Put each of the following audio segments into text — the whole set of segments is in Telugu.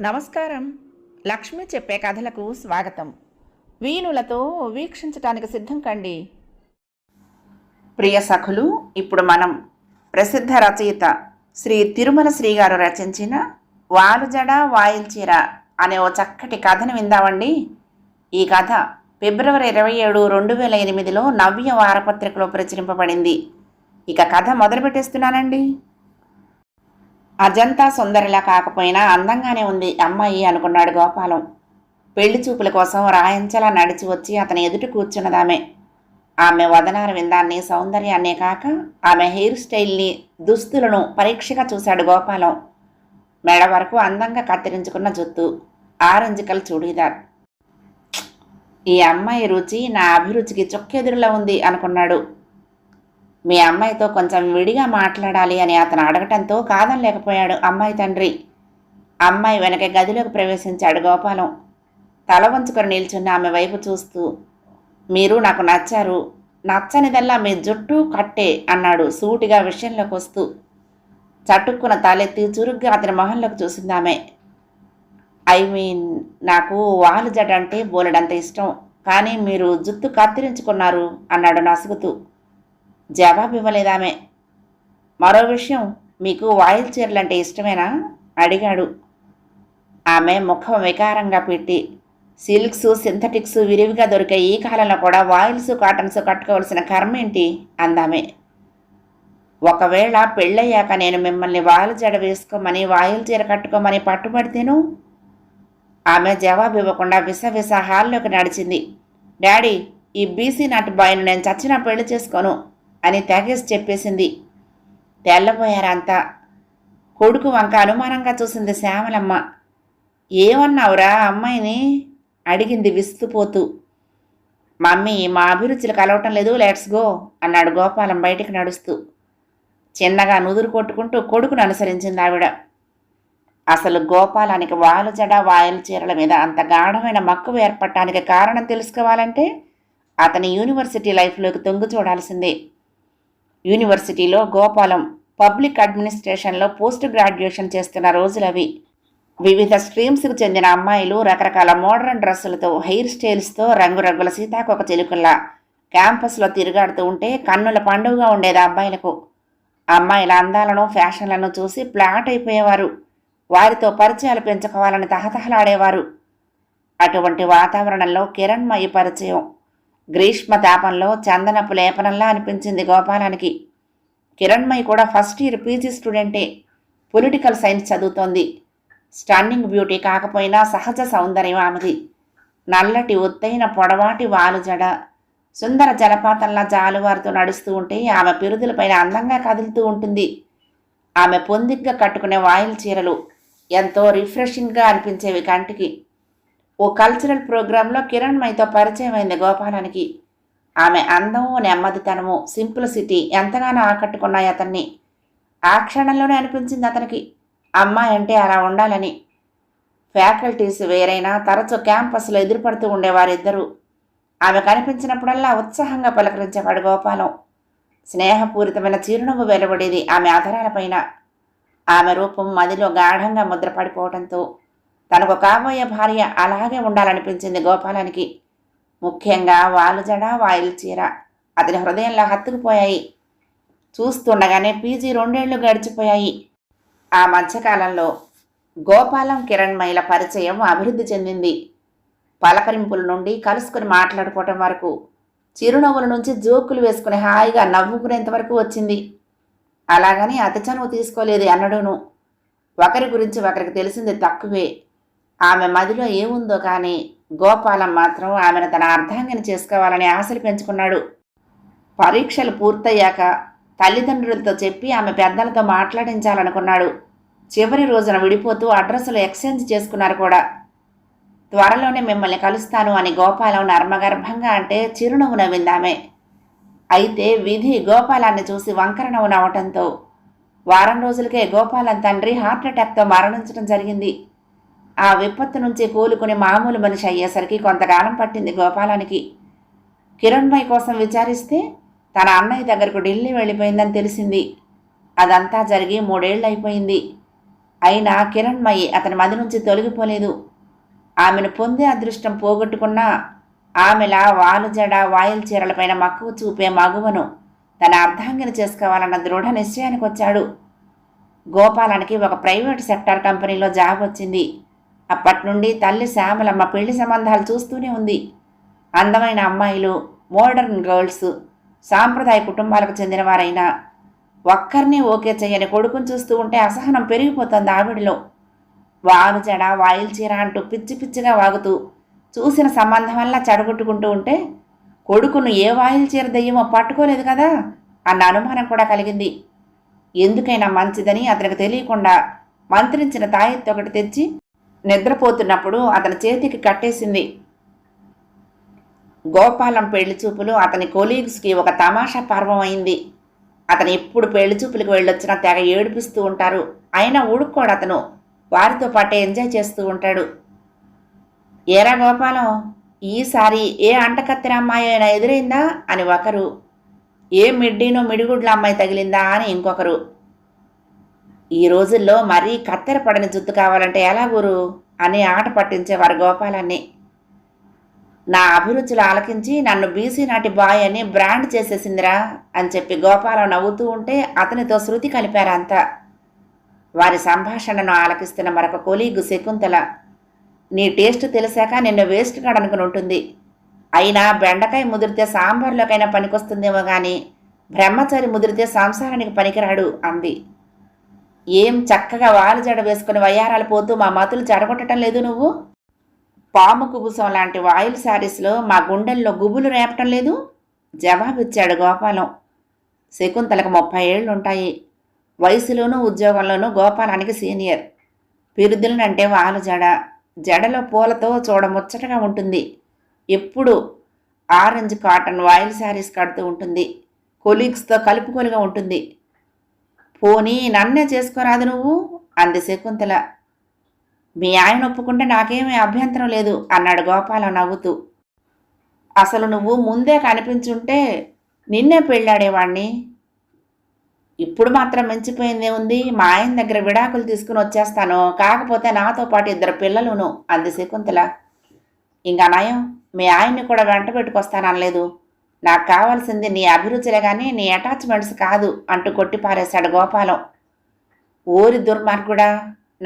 నమస్కారం. లక్ష్మి చెప్పే కథలకు స్వాగతం. వీణులతో వీక్షించటానికి సిద్ధం కండి. ప్రియ సఖులు ఇప్పుడు మనం ప్రసిద్ధ రచయిత శ్రీ తిరుమల శ్రీగారు రచించిన వాలుజడ వాయిల్చీర అనే ఓ చక్కటి కథను విందామండి. ఈ కథ ఫిబ్రవరి ఇరవై ఏడు రెండు వేల ఎనిమిదిలో నవ్య వారపత్రికలో ప్రచురింపబడింది. ఇక కథ మొదలుపెట్టేస్తున్నానండి. అజంతా సుందరిలా కాకపోయినా అందంగానే ఉంది అమ్మాయి అనుకున్నాడు గోపాలం. పెళ్ళి చూపుల కోసం రాయంచలా నడిచి వచ్చి అతని ఎదుటి కూర్చున్నదామె. ఆమె వదనార విందాన్ని సౌందర్యాన్నే కాక ఆమె హెయిర్ స్టైల్ని దుస్తులను పరీక్షగా చూశాడు గోపాలం. మెడ వరకు అందంగా కత్తిరించుకున్న జుత్తు. ఆరెంజ్ కల్ చూడీదార్. ఈ అమ్మాయి రుచి నా అభిరుచికి చొక్కెదురులా ఉంది అనుకున్నాడు. మీ అమ్మాయితో కొంచెం విడిగా మాట్లాడాలి అని అతను అడగటంతో కాదనలేకపోయాడు అమ్మాయి తండ్రి. అమ్మాయి వెనక గదిలోకి ప్రవేశించాడు గోపాలం. తల వంచుకొని నిల్చున్న ఆమె వైపు చూస్తూ మీరు నాకు నచ్చారు. నచ్చనిదల్లా మీ జుట్టు కట్టే అన్నాడు సూటిగా విషయంలోకి వస్తూ. చటుక్కున తలెత్తి చురుగ్గా అతని మొహంలోకి చూసింది ఆమె. ఐ మీన్ నాకు వాలు జడ అంటే బోలెడంత ఇష్టం. కానీ మీరు జుత్తు కత్తిరించుకున్నారు అన్నాడు నసుగుతూ. జవాబు ఇవ్వలేదామే. మరో విషయం మీకు వాయిల్ చీరలంటే ఇష్టమేనా? అడిగాడు. ఆమె ముఖం వికారంగా పెట్టి సిల్క్స్ సింథటిక్స్ విరివిగా దొరికే ఈ కాలంలో కూడా వాయిల్స్ కాటన్స్ కట్టుకోవాల్సిన కర్మ ఏంటి? అందామే. ఒకవేళ పెళ్ళయ్యాక నేను మిమ్మల్ని వాయిల్ జడ వేసుకోమని వాయిల్ చీర కట్టుకోమని పట్టుబడితేను? ఆమె జవాబు ఇవ్వకుండా విస విస హాల్లోకి నడిచింది. డాడీ ఈ బీసీ నాటి బాయ్ను నేను చచ్చినా పెళ్ళి చేసుకోను. అని తెగేసి చెప్పేసింది. తెల్లబోయారంతా. కొడుకు వంక అనుమానంగా చూసింది శ్యామలమ్మ. ఏమన్నావురా అమ్మాయిని? అడిగింది విస్తుపోతూ. మమ్మీ మా అభిరుచులు కలవటం లేదు లెట్స్ గో అన్నాడు గోపాలం బయటికి నడుస్తూ. చిన్నగా నుదురు కొట్టుకుంటూ కొడుకును అనుసరించింది ఆవిడ. అసలు గోపాలానికి వాలు జడ వాయలు చీరల మీద అంత గాఢమైన మక్కువ ఏర్పడటానికి కారణం తెలుసుకోవాలంటే అతని యూనివర్సిటీ లైఫ్లోకి తొంగి చూడాల్సిందే. యూనివర్సిటీలో గోపాలం పబ్లిక్ అడ్మినిస్ట్రేషన్లో పోస్ట్ గ్రాడ్యుయేషన్ చేస్తున్న రోజులవి వివిధ స్ట్రీమ్స్కి చెందిన అమ్మాయిలు రకరకాల మోడర్న్ డ్రెస్సులతో హెయిర్ స్టైల్స్తో రంగురంగుల సీతాకొక చిలుకల్లా క్యాంపస్లో తిరుగాడుతూ ఉంటే కన్నుల పండుగగా ఉండేది అబ్బాయిలకు. అమ్మాయిల అందాలను ఫ్యాషన్లను చూసి ప్లాట్ అయిపోయేవారు. వారితో పరిచయాలు పెంచుకోవాలని తహతహలాడేవారు. అటువంటి వాతావరణంలో కిరణ్మయి పరిచయం. గ్రీష్మ తాపంలో చందనపు లేపనంలా అనిపించింది గోపాలానికి. కిరణ్మయి కూడా ఫస్ట్ ఇయర్ పీజీ స్టూడెంటే. పొలిటికల్ సైన్స్ చదువుతోంది. స్టన్నింగ్ బ్యూటీ కాకపోయినా సహజ సౌందర్యం ఆమెది. నల్లటి ఒత్తైన పొడవాటి వాలు జడ సుందర జలపాతంలా జాలువారుతో నడుస్తూ ఉంటే ఆమె పిరుదులపైన అందంగా కదులుతూ ఉంటుంది. ఆమె పొందిగ్గా కట్టుకునే వాయిల్ చీరలు ఎంతో రిఫ్రెషింగ్గా అనిపించేవి కంటికి. ఓ కల్చరల్ ప్రోగ్రాంలో కిరణ్ మైతో పరిచయం అయింది గోపాలానికి. ఆమె అందము నెమ్మదితనము సింప్లిసిటీ ఎంతగానో ఆకట్టుకున్నాయి అతన్ని. ఆ క్షణంలోనే అనిపించింది అతనికి. అమ్మాయి అంటే అలా ఉండాలని. ఫ్యాకల్టీస్ వేరైనా తరచూ క్యాంపస్లో ఎదురుపడుతూ ఉండేవారిద్దరూ. ఆమె కనిపించినప్పుడల్లా ఉత్సాహంగా పలకరించేవాడు గోపాలం. స్నేహపూరితమైన చిరునవ్వు వెలువడేది ఆమె ఆధారాలపైన ఆమె రూపం మదిలో గాఢంగా ముద్రపడిపోవడంతో తనకు కాబోయే భార్య అలాగే ఉండాలనిపించింది గోపాలానికి. ముఖ్యంగా వాలుజడ వాయిల్ చీర. అతని హృదయంలో హత్తుకుపోయాయి. చూస్తుండగానే పీజీ రెండేళ్ళు గడిచిపోయాయి. ఆ మధ్యకాలంలో గోపాలం కిరణ్మయిల పరిచయం అభివృద్ధి చెందింది. పలకరింపుల నుండి కలుసుకుని మాట్లాడుకోవటం వరకు చిరునవ్వుల నుంచి జోకులు వేసుకుని హాయిగా నవ్వుకునేంత వరకు వచ్చింది. అలాగని అతి చనువు తీసుకోలేదు అన్నడును. ఒకరి గురించి ఒకరికి తెలిసింది తక్కువే. ఆమె మదిలో ఏముందో కానీ గోపాలం మాత్రం ఆమెను తన అర్ధాంగిని చేసుకోవాలని ఆశలు పెంచుకున్నాడు. పరీక్షలు పూర్తయ్యాక తల్లిదండ్రులతో చెప్పి ఆమె పెద్దలతో మాట్లాడించాలనుకున్నాడు. చివరి రోజున విడిపోతూ అడ్రస్లు ఎక్స్చేంజ్ చేసుకున్నారు కూడా. త్వరలోనే మిమ్మల్ని కలుస్తాను అని గోపాలం నర్మగర్భంగా అంటే చిరునవ్వు నవ్విందామె అయితే విధి గోపాలాన్ని చూసి వంకర నవ్వు నవ్వటంతో వారం రోజులకే గోపాలం తండ్రి హార్ట్అటాక్తో మరణించడం జరిగింది. ఆ విపత్తు నుంచి కోలుకుని మామూలు మనిషి అయ్యేసరికి కొంతకాలం పట్టింది గోపాలానికి. కిరణ్మయ్ కోసం విచారిస్తే తన అన్నయ్య దగ్గరకు ఢిల్లీ వెళ్ళిపోయిందని తెలిసింది. అదంతా జరిగి మూడేళ్ళు అయిపోయింది అయినా కిరణ్మయి అతని మది నుంచి తొలగిపోలేదు. ఆమెను పొందే అదృష్టం పోగొట్టుకున్నా ఆమెలా వాలుజడ వాయిల్ చీరలపైన మక్కువ చూపే మగువను తన అర్ధాంగిని చేసుకోవాలన్న దృఢ నిశ్చయానికి వచ్చాడు గోపాలానికి ఒక ప్రైవేట్ సెక్టార్ కంపెనీలో జాబ్ వచ్చింది. అప్పటి నుండి తల్లి శ్యామలమ్మ పెళ్ళి సంబంధాలు చూస్తూనే ఉంది. అందమైన అమ్మాయిలు మోడర్న్ గర్ల్స్ సాంప్రదాయ కుటుంబాలకు చెందినవారైనా ఒక్కరిని ఓకే చేయని కొడుకుని చూస్తూ ఉంటే అసహనం పెరిగిపోతుంది ఆవిడలో. వాగు చెడ వాయిల్ చీర అంటూ పిచ్చి పిచ్చిగా వాగుతూ చూసిన సంబంధం వల్ల చెడగొట్టుకుంటూ ఉంటే కొడుకును ఏ వాయిల్ చీర దెయ్యమో పట్టుకోలేదు కదా అన్న అనుమానం కూడా కలిగింది. ఎందుకైనా మంచిదని అతనికి తెలియకుండా మంత్రించిన తాయెత్తు ఒకటి తెచ్చి నిద్రపోతున్నప్పుడు అతని చేతికి కట్టేసింది. గోపాలం పెళ్ళి చూపులు అతని కొలీగ్స్కి ఒక తమాషా పర్వం అయింది. అతను ఎప్పుడు పెళ్ళి చూపులకు వెళ్ళొచ్చినా తెగ ఏడిపిస్తూ ఉంటారు. అయినా ఊడుక్కోడు అతను. వారితో పాటే ఎంజాయ్ చేస్తూ ఉంటాడు. ఏరా గోపాలం ఈసారి ఏ అంటకత్తెర అమ్మాయి అయినా ఎదురైందా? అని ఒకరు. ఏ మిడ్డీనో మిడిగుడ్ల అమ్మాయి తగిలిందా? అని ఇంకొకరు. ఈ రోజుల్లో మరీ కత్తెర పడని జుత్తు కావాలంటే ఎలా గురు? అని ఆట పట్టించేవారు గోపాలాన్ని. నా అభిరుచులు ఆలకించి నన్ను బీసీ నాటి బాయ్ అని బ్రాండ్ చేసేసిందిరా అని చెప్పి గోపాలం నవ్వుతూ ఉంటే అతనితో శృతి కలిపారంతా. వారి సంభాషణను ఆలకిస్తున్న మరొక కొలీగు శకుంతల నీ టేస్ట్ తెలిసాక నిన్ను వేస్ట్ కాడనుకుని ఉంటుంది. అయినా బెండకాయ ముదిరితే సాంబార్లోకైనా పనికొస్తుందేమో కానీ బ్రహ్మచారి ముదిరితే సంసారానికి పనికిరాడు అంది. ఏం చక్కగా వాలు జడ వేసుకుని వయ్యారాలు పోతూ మా మతులు జడగొట్టడం లేదు నువ్వు? పాము కుబుసం లాంటి వాయిల్ శారీస్లో మా గుండెల్లో గుబులు రేపటం లేదు? జవాబిచ్చాడు గోపాలం. శకుంతలకు ముప్పై ఏళ్ళుంటాయి. వయసులోనూ ఉద్యోగంలోనూ గోపాలానికి సీనియర్. పిరుదులనంటే వాలు జడ. జడలో పూలతో చూడముచ్చటగా ఉంటుంది. ఎప్పుడు ఆరెంజ్ కాటన్ వాయిల్ శారీస్ కడుతూ ఉంటుంది. కొలీగ్స్తో కలుపుకొలుగా ఉంటుంది. పోనీ నన్నే చేసుకోరాదు నువ్వు? అంది శకుంతల. మీ ఆయన ఒప్పుకుంటే నాకేమీ అభ్యంతరం లేదు అన్నాడు గోపాలం నవ్వుతూ. అసలు నువ్వు ముందే కనిపించుంటే నిన్నే పెళ్ళాడేవాణ్ణి? ఇప్పుడు మాత్రం మించిపోయిందే ఉంది మా ఆయన దగ్గర విడాకులు తీసుకుని వచ్చేస్తాను కాకపోతే నాతో పాటు ఇద్దరు పిల్లలును అంది శకుంతల. ఇంకా నయం మీ ఆయన్ని కూడా వెంట పెట్టుకొస్తాననలేదు. నాకు కావాల్సింది నీ అభిరుచులు కానీ నీ అటాచ్మెంట్స్ కాదు అంటూ కొట్టిపారేశాడు గోపాలం. ఊరి దుర్మార్గుడా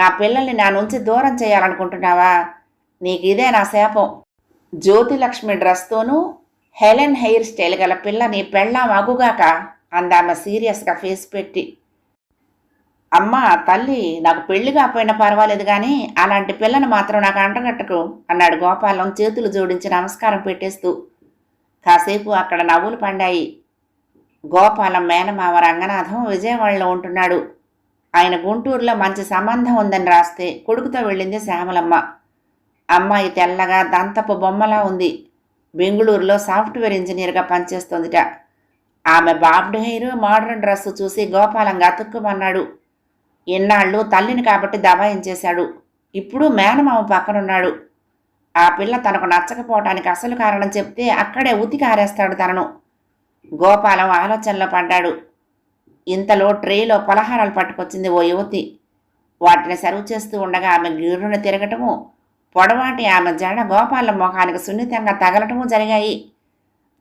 నా పిల్లల్ని నా నుంచి దూరం చేయాలనుకుంటున్నావా? నీకు ఇదే నా శాపం. జ్యోతిలక్ష్మి డ్రెస్తోనూ హెలెన్ హెయిర్ స్టైల్ గల పిల్ల నీ పెళ్ళాం అగుగాక అందామె సీరియస్గా ఫేస్ పెట్టి అమ్మ తల్లి నాకు పెళ్ళి కాకపోయినా పర్వాలేదు కానీ అలాంటి పిల్లను మాత్రం నాకు అంటగట్టకు అన్నాడు గోపాలం చేతులు జోడించి నమస్కారం పెట్టేస్తూ. కాసేపు అక్కడ నవ్వులు పండాయి. గోపాలం మేనమావ రంగనాథం విజయవాడలో ఉంటున్నాడు. ఆయన గుంటూరులో మంచి సంబంధం ఉందని రాస్తే కొడుకుతో వెళ్ళింది శ్యామలమ్మ. అమ్మాయి తెల్లగా దంతపు బొమ్మలా ఉంది. బెంగుళూరులో సాఫ్ట్వేర్ ఇంజనీర్గా పనిచేస్తుందిట. ఆమె బాబ్డ్ హెయిర్ మోడర్న్ డ్రెస్ చూసి గోపాలం అతుక్కుమన్నాడు. ఇన్నాళ్ళు తల్లిని కాబట్టి దబాయించేశాడు. ఇప్పుడు మేనమామ పక్కనున్నాడు. ఆ పిల్ల తనకు నచ్చకపోవటానికి అసలు కారణం చెప్తే అక్కడే ఉతికి ఆరేస్తాడు తనను. గోపాలం ఆలోచనలో పడ్డాడు. ఇంతలో ట్రేలో పలహారాలు పట్టుకొచ్చింది ఓ యువతి. వాటిని సర్వ్ చేస్తూ ఉండగా ఆమె గిర్రున తిరగటము పొడవాటి ఆమె జడ గోపాలం ముఖానికి సున్నితంగా తగలటము జరిగాయి.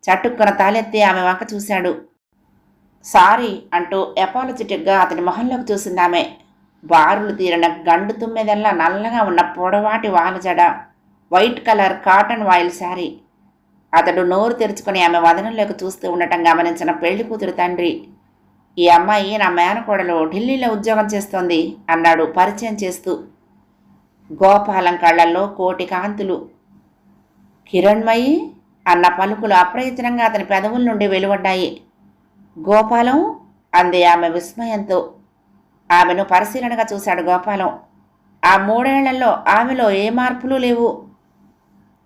చట్టుక్కున తాలెత్తి ఆమె వంక చూశాడు. సారీ అంటూ ఎపాలజిటిక్గా అతని మొహంలోకి చూసింది ఆమె. బారులు తీరిన గండు తుమ్మెదల్లా నల్లగా ఉన్న పొడవాటి వాలజడ white colour cotton voile sari. అతడు నోరు తెరుచుకుని ఆమె వదనంలోకి చూస్తూ ఉండటం గమనించిన పెళ్ళి కూతురు తండ్రి ఈ అమ్మాయి నా మేనకోడలు ఢిల్లీలో ఉద్యోగం చేస్తోంది అన్నాడు పరిచయం చేస్తూ. గోపాలం కళ్ళల్లో కోటి కాంతులు. కిరణ్మయి అన్న పలుకులు అప్రయత్నంగా అతని పెదవుల నుండి వెలువడ్డాయి. గోపాలం అంది ఆమె విస్మయంతో. ఆమెను పరిశీలనగా చూశాడు గోపాలం. ఆ మూడేళ్ళలో ఆమెలో ఏ మార్పులు లేవు.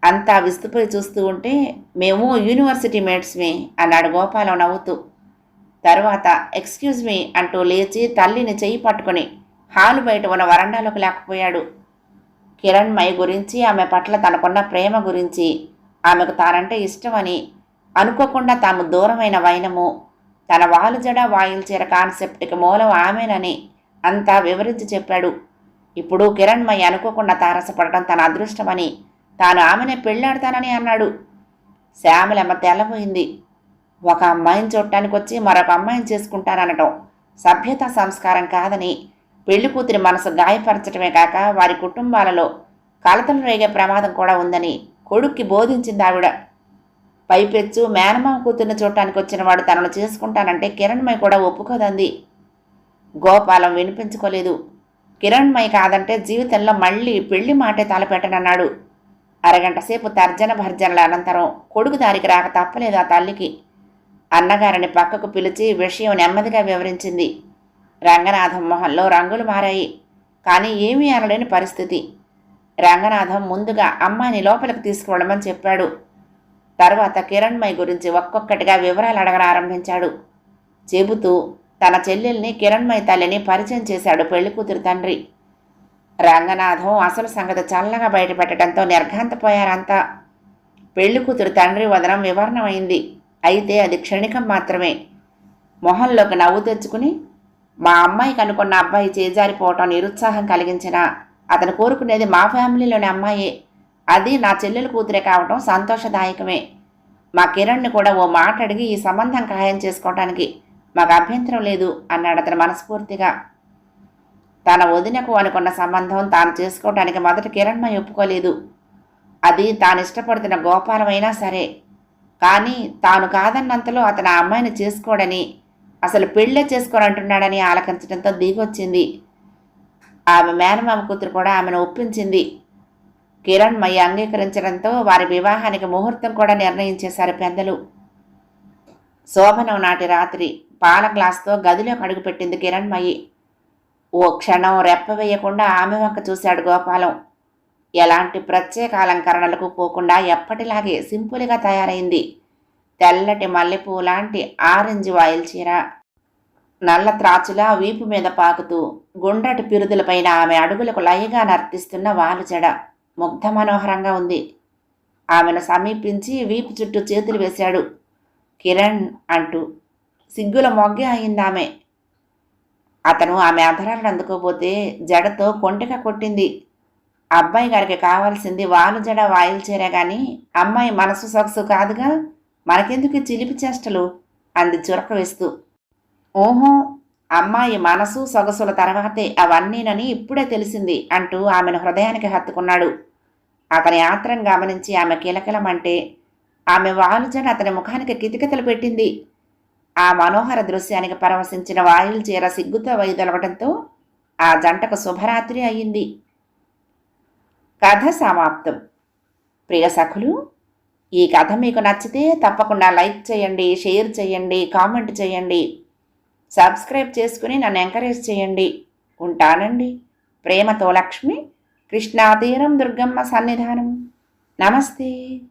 అంతా విస్తుపోయి చూస్తూ ఉంటే మేము యూనివర్సిటీ మేట్స్మి అన్నాడు గోపాలం నవ్వుతూ. తర్వాత ఎక్స్క్యూజ్ మీ అంటూ లేచి తల్లిని చెయ్యి పట్టుకొని హాలు బయట ఉన్న వరండాలోకి లేకపోయాడు. కిరణ్మయి గురించి ఆమె పట్ల తనకున్న ప్రేమ గురించి ఆమెకు తానంటే ఇష్టమని అనుకోకుండా తాము దూరమైన వైనము. తన వాలుజడ వాయిల్చీర కాన్సెప్ట్కి మూలం ఆమెనని అంతా వివరించి చెప్పాడు. ఇప్పుడు కిరణ్మయ్య అనుకోకుండా తారసపడటం తన అదృష్టమని తాను ఆమెనే పెళ్ళాడతానని అన్నాడు. శ్యామలమ్మ తెల్లబోయింది. ఒక అమ్మాయిని చూడటానికి వచ్చి మరొక అమ్మాయిని చేసుకుంటాననటం సభ్యత సంస్కారం కాదని పెళ్ళి కూతురి మనసు గాయపరచటమే కాక వారి కుటుంబాలలో కలతలు రేగే ప్రమాదం కూడా ఉందని కొడుక్కి బోధించింది ఆవిడ. పైపెచ్చు మేనమామ కూతుర్ని చూడటానికి వచ్చిన వాడు తనను చేసుకుంటానంటే కిరణ్మయ్య కూడా ఒప్పుకోదంది. గోపాలం వినిపించుకోలేదు. కిరణ్మయ్య కాదంటే జీవితంలో మళ్ళీ పెళ్ళి మాటే తలపెట్టనన్నాడు. అరగంట సేపు తర్జన భర్జనల అనంతరం కొడుకు దారికి రాక తప్పలేదు ఆ తల్లికి. అన్నగారిని పక్కకు పిలిచి విషయం నెమ్మదిగా వివరించింది. రంగనాథం మొహంలో రంగులు మారాయి. కానీ ఏమీ అనలేని పరిస్థితి. రంగనాథం ముందుగా అమ్మాయిని లోపలికి తీసుకువెళ్ళమని చెప్పాడు. తర్వాత కిరణ్మయ్య గురించి ఒక్కొక్కటిగా వివరాలు అడగనారంభించాడు. చెబుతూ తన చెల్లెల్ని కిరణ్మయ్ తల్లిని పరిచయం చేశాడు పెళ్ళి కూతురు తండ్రి. రంగనాథం అసలు సంగతి చల్లగా బయటపెట్టడంతో నిర్ఘాంతపోయారంతా. పెళ్ళి కూతురు తండ్రి వదనం వివరణమైంది. అయితే అది క్షణికం మాత్రమే. మొహంలోకి నవ్వు తెచ్చుకుని మా అమ్మాయికి అనుకున్న అబ్బాయి చేజారిపోవటం నిరుత్సాహం కలిగించిన అతను కోరుకునేది మా ఫ్యామిలీలోని అమ్మాయే. అది నా చెల్లెల కూతురే కావటం సంతోషదాయకమే. మా కిరణ్ని కూడా ఓ మాట అడిగి ఈ సంబంధం ఖాయం చేసుకోవటానికి మాకు అభ్యంతరం లేదు అన్నాడు అతను మనస్ఫూర్తిగా. తన వదినకు అనుకున్న సంబంధం తాను చేసుకోవటానికి మొదట కిరణ్మయ్య ఒప్పుకోలేదు. అది తాను ఇష్టపడుతున్న గోపాలమైనా సరే. కానీ తాను కాదన్నంతలో అతను ఆ అమ్మాయిని చేసుకోడని అసలు పెళ్ళే చేసుకోనంటున్నాడని ఆలకించడంతో దిగొచ్చింది. ఆమె మేనమామ కూతురు కూడా ఆమెను ఒప్పించింది. కిరణ్మయ్య అంగీకరించడంతో వారి వివాహానికి ముహూర్తం కూడా నిర్ణయించేశారు పెద్దలు. శోభనం నాటి రాత్రి పాల గ్లాస్తో గదిలోకి అడుగుపెట్టింది కిరణ్మయి. ఓ క్షణం రెప్ప వేయకుండా ఆమె వంక చూశాడు గోపాలం. ఎలాంటి ప్రత్యేక అలంకరణలకు పోకుండా ఎప్పటిలాగే సింపుల్గా తయారైంది. తెల్లటి మల్లెపూ లాంటి ఆరెంజ్ వాయిల్ చీర. నల్ల త్రాచులా వీపు మీద పాకుతూ గుండ్రటి పిరుదులపైన ఆమె అడుగులకు లయగా నర్తిస్తున్న వాలుజడ ముగ్ధ మనోహరంగా ఉంది. ఆమెను సమీపించి వీపు చుట్టూ చేతులు వేశాడు. కిరణ్ అంటూ సిగ్గుల మొగ్గే అయిందామె. అతను ఆమె అధరాలను అందుకోపోతే జడతో కొంటిక కొట్టింది. అబ్బాయి గారికి కావాల్సింది వాలు జడ వాయిల్ చేరా కానీ అమ్మాయి మనసు సొగసు కాదుగా మనకెందుకు చిలిపి చేష్టలు? అంది చురక వేస్తూ. ఓహో అమ్మాయి మనసు సొగసుల తర్వాతే అవన్నీనని ఇప్పుడే తెలిసింది అంటూ ఆమెను హృదయానికి హత్తుకున్నాడు. అతని ఆత్రం గమనించి ఆమె కిలకిలమంటే ఆమె వాలుజడ అతని ముఖానికి కితికితలు పెట్టింది. ఆ మనోహర దృశ్యానికి పరవశించిన వాయుల్ చీర సిగ్గుతో వైదొలవడంతో ఆ జంటకు శుభరాత్రి అయింది. కథ సమాప్తం. ప్రియ సఖులు ఈ కథ మీకు నచ్చితే తప్పకుండా లైక్ చేయండి షేర్ చేయండి కామెంట్ చేయండి. సబ్స్క్రైబ్ చేసుకుని నన్ను ఎంకరేజ్ చేయండి. ఉంటానండి. ప్రేమతో లక్ష్మి కృష్ణాతీరం దుర్గమ్మ సన్నిధానం. నమస్తే.